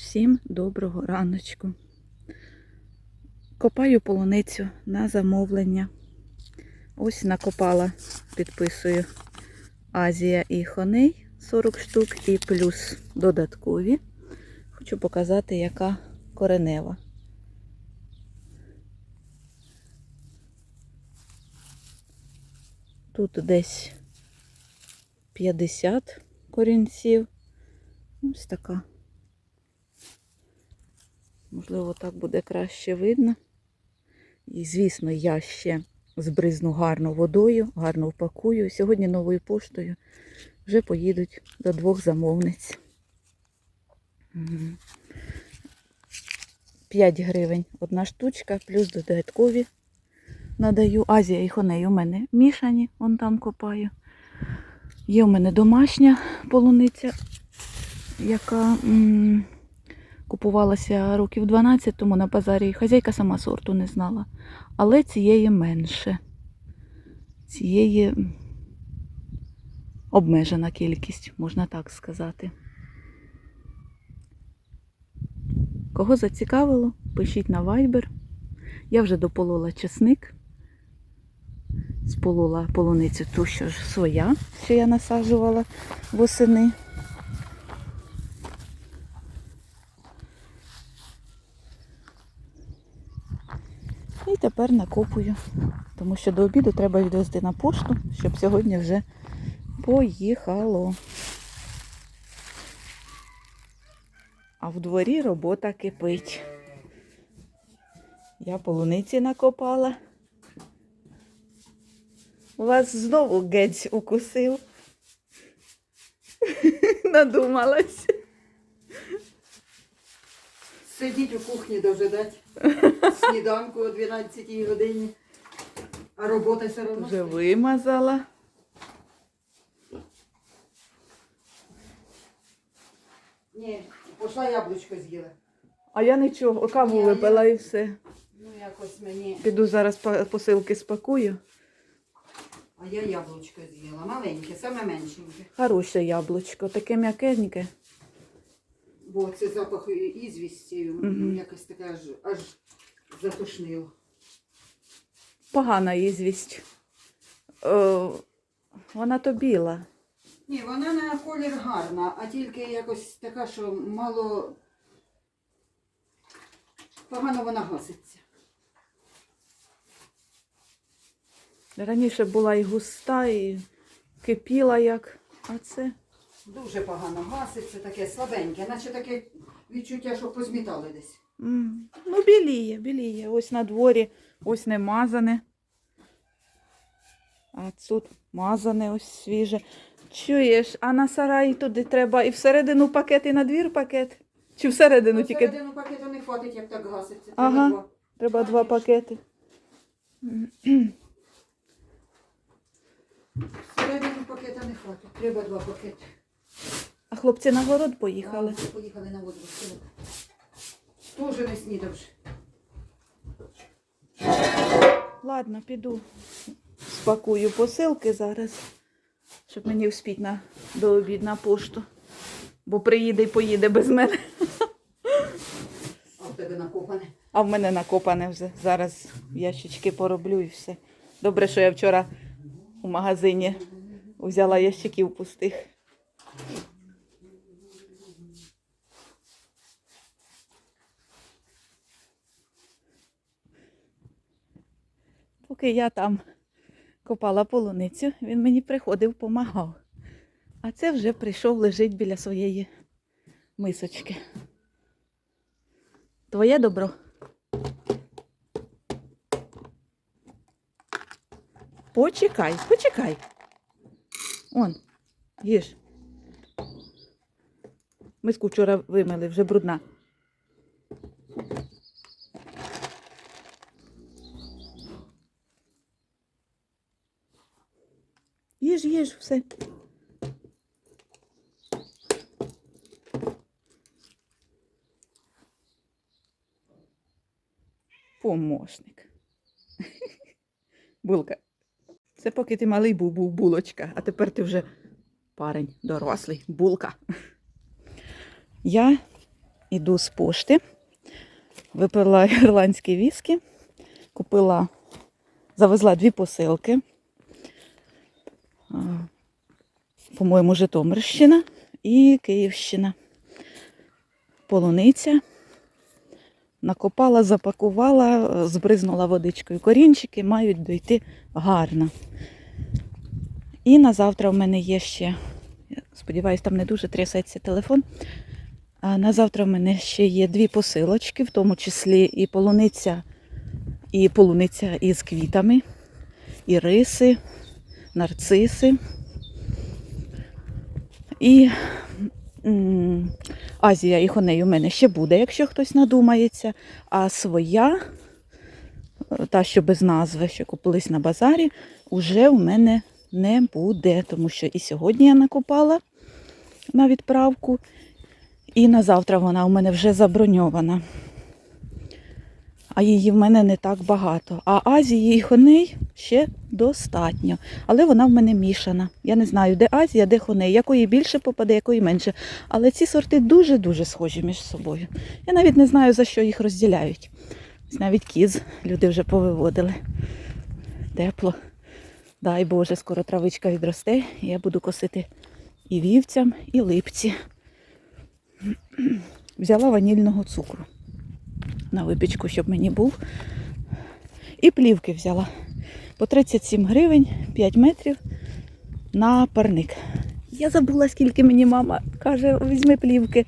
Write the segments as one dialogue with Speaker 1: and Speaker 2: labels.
Speaker 1: Всім доброго раночку. Копаю полуницю на замовлення. Ось накопала, підписую Азія і Хоней 40 штук і плюс додаткові. Хочу показати, яка коренева. Тут десь 50 корінців. Ось така. Можливо, так буде краще видно. І, звісно, я ще збризну гарно водою, гарно впакую. Сьогодні новою поштою вже поїдуть до двох замовниць. 5 гривень одна штучка, плюс додаткові надаю. Азія і хоней у мене мішані, вон там копаю. Є у мене домашня полуниця, яка купувалася років 12 тому на базарі. Хазяйка сама сорту не знала. Але цієї менше. Цієї обмежена кількість, можна так сказати. Кого зацікавило, пишіть на Viber. Я вже дополола чесник. Сполола полуницю ту, що ж своя, що я насаджувала восени. І тепер накопую, тому що до обіду треба відвезти на пошту, щоб сьогодні вже поїхало. А в дворі робота кипить. Я полуниці накопала. Вас знову гець укусив. Надумалась.
Speaker 2: Сидіть у кухні дожидать сніданку о 12 годині, а робота все одно.
Speaker 1: Вже вимазала.
Speaker 2: Ні, пішла яблучко з'їла.
Speaker 1: А я нічого, каву випила і все.
Speaker 2: Ну якось мені.
Speaker 1: Піду зараз посилки спакую.
Speaker 2: А я яблучко з'їла. Маленьке, саме меншеньке.
Speaker 1: Хороше яблучко, таке м'якеньке.
Speaker 2: Бо це запах ізвісті,
Speaker 1: Мгм.
Speaker 2: якось таке аж, аж затушнило.
Speaker 1: Погана ізвість. Е, вона то біла.
Speaker 2: Ні, вона на колір гарна, а тільки якось така, що мало погано вона гаситься.
Speaker 1: Раніше була і густа, і кипіла як. А це
Speaker 2: Дуже погано гаситься, таке слабеньке, наче таке відчуття, що позмітали десь.
Speaker 1: м, ну, біліє, біліє. Ось на дворі, ось не мазане. А тут мазане ось свіже. Чуєш, а на сараї туди треба і всередину пакет, і на двір пакет. Чи всередину
Speaker 2: Ну,
Speaker 1: тільки
Speaker 2: Середину пакету не хватить, як так гаситься.
Speaker 1: Ага.
Speaker 2: Треба два.
Speaker 1: треба два пакети.
Speaker 2: Середину пакета не хватить, треба два пакети.
Speaker 1: А хлопці на город поїхали.
Speaker 2: А, Поїхали на воду. Тоже не снідавши.
Speaker 1: Ладно, піду. Спакую посилки зараз, щоб мені вспіть на до обід на пошту. Бо приїде і поїде без мене.
Speaker 2: А в тебе накопане.
Speaker 1: А в мене накопане вже. Зараз ящички пороблю і все. Добре, що я вчора у магазині взяла ящиків пустих. Поки я там копала полуницю, він мені приходив, помагав. А це вже прийшов лежить біля своєї мисочки. Твоє добро. Почекай, почекай. Он, їж. Миску вчора вимили, вже брудна. Їж, все. Помощник. Булка. Це поки ти малий був, був булочка, а тепер ти вже парень дорослий, булка. Я іду з пошти. Випила ірландські віскі, купила, завезла дві посилки. По-моєму, Житомирщина і Київщина. Полуниця. Накопала, запакувала, збризнула водичкою. Корінчики мають дойти гарно. І на завтра в мене є ще, я сподіваюсь, там не дуже трясеться телефон. А на завтра в мене ще є дві посилочки, в тому числі і полуниця, і полуниця із квітами, і риси, нарциси. І Азія і хоней у мене ще буде, якщо хтось надумається. А своя, та, що без назви, що купились на базарі, уже у мене не буде, тому що і сьогодні я накопала на відправку, і на завтра вона у мене вже заброньована. А її в мене не так багато. А Азії і хоней ще достатньо. Але вона в мене мішана. Я не знаю, де Азія, де хоней, якої більше попаде, якої менше. Але ці сорти дуже-дуже схожі між собою. Я навіть не знаю, за що їх розділяють. Навіть кіз люди вже повиводили. Тепло. Дай Боже, скоро травичка відросте, і я буду косити і вівцям, і липці. Взяла ванільного цукру на випічку, щоб мені був. І плівки взяла. По 37 гривень, 5 метрів на парник. Я забула, скільки мені мама каже, візьми плівки.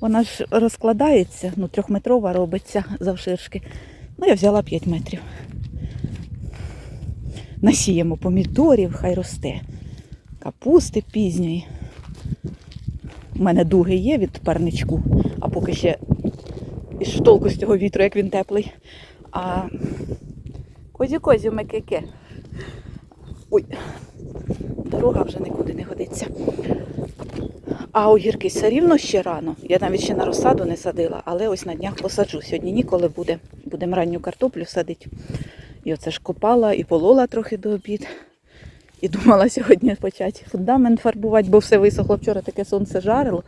Speaker 1: Вона ж розкладається, ну, трьохметрова робиться завширшки. Ну, я взяла 5 метрів. Насіємо помідорів, хай росте. Капусти пізньої. У мене дуги є від парничку, а поки ще і ж толку з цього вітру, як він теплий. А козі-козі мекеке. Ой, дорога вже нікуди не годиться. А огірки все рівно ще рано. Я навіть ще на розсаду не садила, але ось на днях посаджу. Сьогодні ніколи буде. Будемо ранню картоплю садити. І оце ж копала і полола трохи до обід. І думала сьогодні почати фундамент фарбувати, бо все висохло. Вчора таке сонце жарило,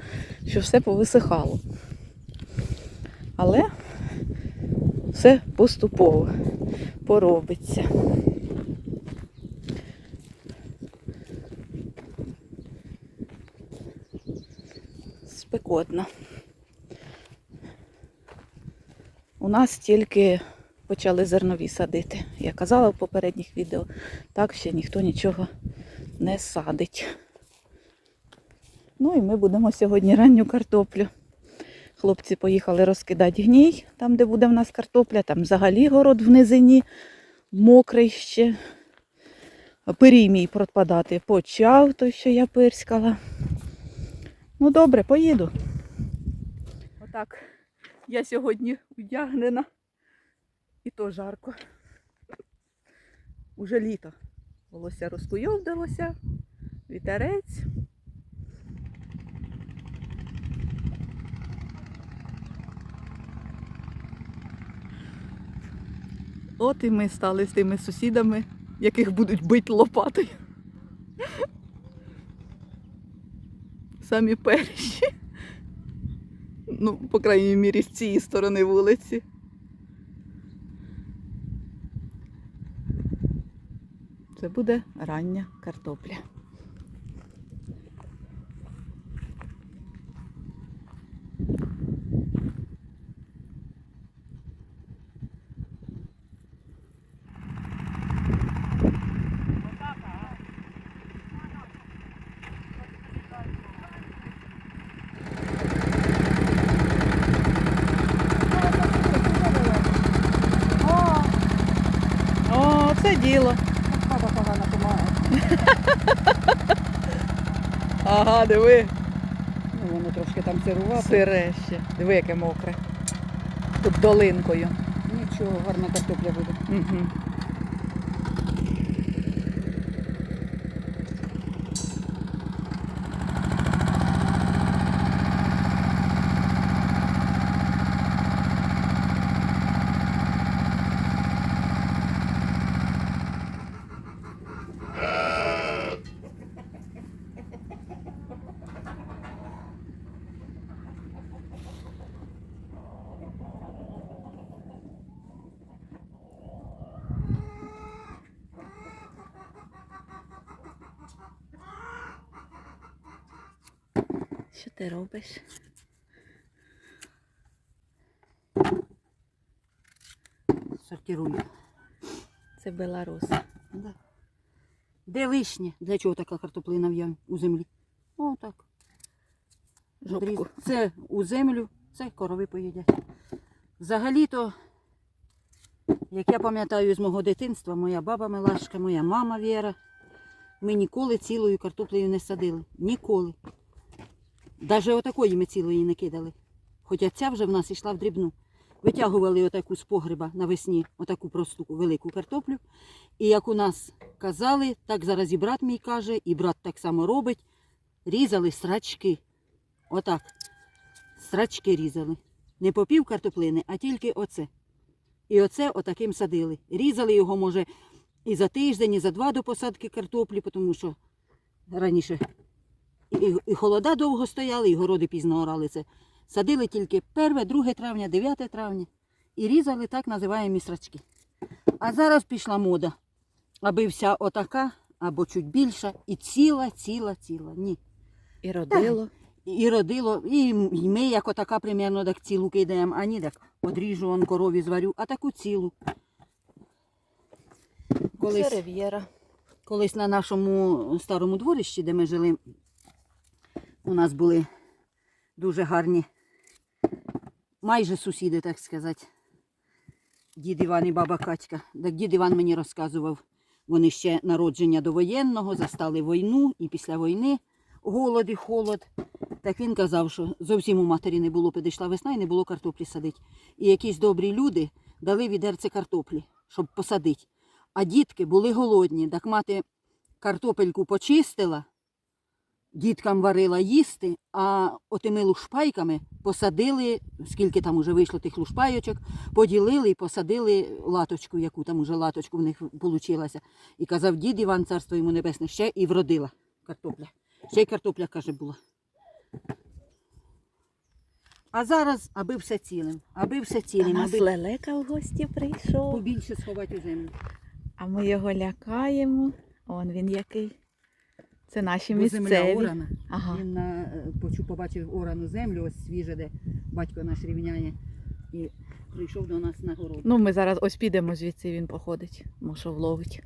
Speaker 1: що все повисихало. Але все поступово поробиться. Спекотно. У нас тільки почали зернові садити. Я казала в попередніх відео, так ще ніхто нічого не садить. Ну і ми будемо сьогодні ранню картоплю. Хлопці поїхали розкидати гній, там, де буде в нас картопля, там взагалі город в низині, мокрий ще. Пирій мій пропадати почав, той, що я пирскала. Ну добре, поїду. Отак я сьогодні вдягнена. І то жарко. Уже літо. Волосся розкуйовдалося, вітерець. От і ми стали з тими сусідами, яких будуть бити лопатою. Самі перші. Ну, по крайній мірі, з цієї сторони вулиці. Це буде рання картопля. О, це діло.
Speaker 2: Хата погано помагає.
Speaker 1: Ага, диви.
Speaker 2: Ну, воно трошки там сирувато.
Speaker 1: Сире ще. Диви, яке мокре. Тут долинкою.
Speaker 2: Нічого, гарна картопля буде.
Speaker 1: Угу. Що ти робиш?
Speaker 2: Сортирую.
Speaker 1: Це беларус.
Speaker 2: Да. Де лишнє? Для чого така картоплина в ямі у землі? О, так.
Speaker 1: Жопку.
Speaker 2: Це у землю, це корови поїдять. Взагалі-то, як я пам'ятаю з мого дитинства, моя баба Милашка, моя мама Віра, ми ніколи цілою картоплею не садили. Ніколи. Навіть отакої ми цілої не кидали. Хоча ця вже в нас йшла в дрібну. Витягували отаку з погреба навесні, отаку просту велику картоплю. І як у нас казали, так зараз і брат мій каже, і брат так само робить, різали срачки. Отак. Срачки різали. Не по пів картоплини, а тільки оце. І оце отаким садили. Різали його, може, і за тиждень, і за два до посадки картоплі, тому що раніше і, і холода довго стояли, і городи пізно орали це. Садили тільки 1, 2 травня, 9 травня. І різали так називаємо срачки. А зараз пішла мода, аби вся отака, або чуть більша, і ціла, ціла, ціла. Ні.
Speaker 1: І родило.
Speaker 2: І родило, і ми, як отака примерно, так цілу кидаємо, а ні, так одріжу он корові зварю, а таку цілу.
Speaker 1: Це
Speaker 2: Колись,
Speaker 1: рив'єра.
Speaker 2: колись на нашому старому дворищі, де ми жили, у нас були дуже гарні, майже сусіди, так сказати. Дід Іван і баба Катька. Так дід Іван мені розказував, вони ще народження до воєнного, застали війну і після війни голод і холод. Так він казав, що зовсім у матері не було, підійшла весна і не було картоплі садити. І якісь добрі люди дали відерце картоплі, щоб посадити. А дітки були голодні, так мати картопельку почистила, діткам варила їсти, а отими лушпайками посадили, скільки там уже вийшло тих лушпайочок, поділили і посадили латочку, яку там уже латочку в них вийшла. І казав, дід Іван, царство йому небесне, ще і вродила картопля. Ще й картопля, каже, була. А зараз, аби все цілим, аби все цілим,
Speaker 1: нас
Speaker 2: аби
Speaker 1: лелека в гості прийшов.
Speaker 2: побільше сховати у землю.
Speaker 1: А ми його лякаємо. Он він який. Це наші
Speaker 2: Бо земля
Speaker 1: місцеві.
Speaker 2: орана.
Speaker 1: Ага.
Speaker 2: Він на, е, почув, побачив орану землю, ось свіже, де батько наш рівняє, і прийшов до нас на город.
Speaker 1: Ну, ми зараз ось підемо звідси, він походить. Може, вловить.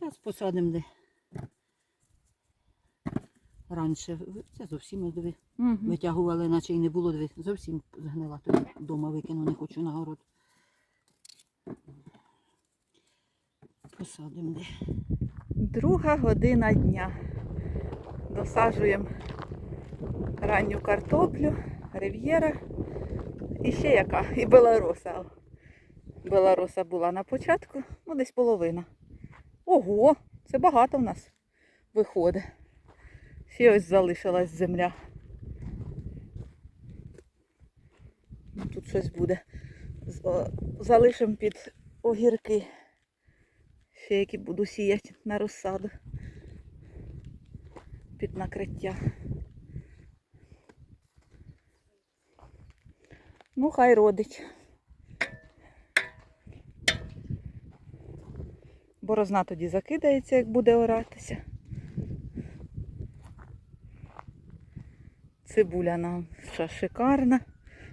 Speaker 2: Зараз посадимо де. Раніше, це зовсім диви.
Speaker 1: Угу.
Speaker 2: Витягували, наче й не було диви. Зовсім згнила. Тоді вдома викину, не хочу на город. Посадимо.
Speaker 1: Друга година дня. Досаджуємо ранню картоплю, рив'єра. І ще яка? І беларуса. Беларуса була на початку, ну десь половина. Ого, це багато в нас виходить. Ще ось залишилась земля. Ну, Тут щось буде. Залишимо під огірки. Ще які буду сіяти на розсаду. Під накриття. Ну, хай родить. Борозна тоді закидається, як буде оратися. Цибуля нам ще шикарна.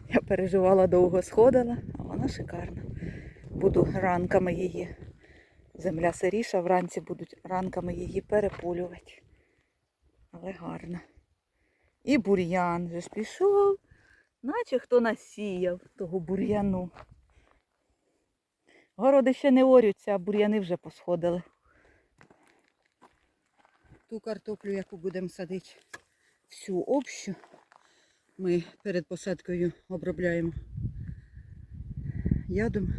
Speaker 1: Я переживала, довго сходила, вона шикарна. Буду ранками її. Земля сиріша, вранці будуть ранками її переполювати. Але гарно. І бур'ян вже ж пішов, наче хто насіяв того бур'яну. Городи ще не орються, а бур'яни вже посходили.
Speaker 2: Ту картоплю, яку будемо садити, всю общу, ми перед посадкою обробляємо ядом,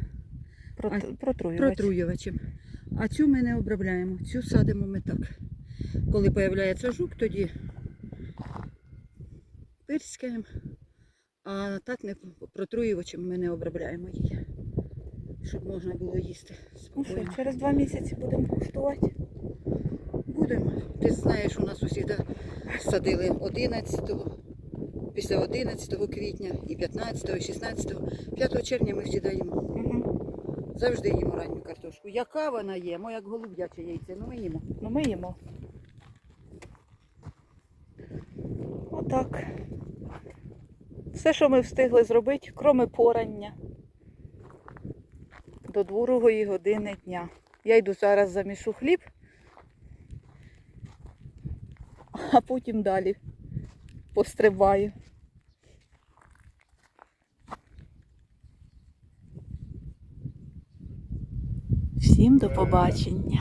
Speaker 1: Прот- Протруювати.
Speaker 2: протруювачем. А цю ми не обробляємо, цю садимо ми так. Коли з'являється жук, тоді пирскаємо, а так не протруювачем ми не обробляємо її, щоб можна було їсти
Speaker 1: Ну що, через два місяці будемо куштувати.
Speaker 2: Будемо. Ти знаєш, у нас усі садили 11-го, після 11 квітня і 15, і 16. 5 червня ми всі даємо.
Speaker 1: Угу.
Speaker 2: Завжди їмо ранню картошку. Яка вона є? Мо як голуб'яче яйце, ну ми їмо.
Speaker 1: Ну ми їмо. Отак. Все, що ми встигли зробити, кроме порання. До другої години дня. Я йду зараз замішу хліб, а потім далі пострибаю. Всім до побачення.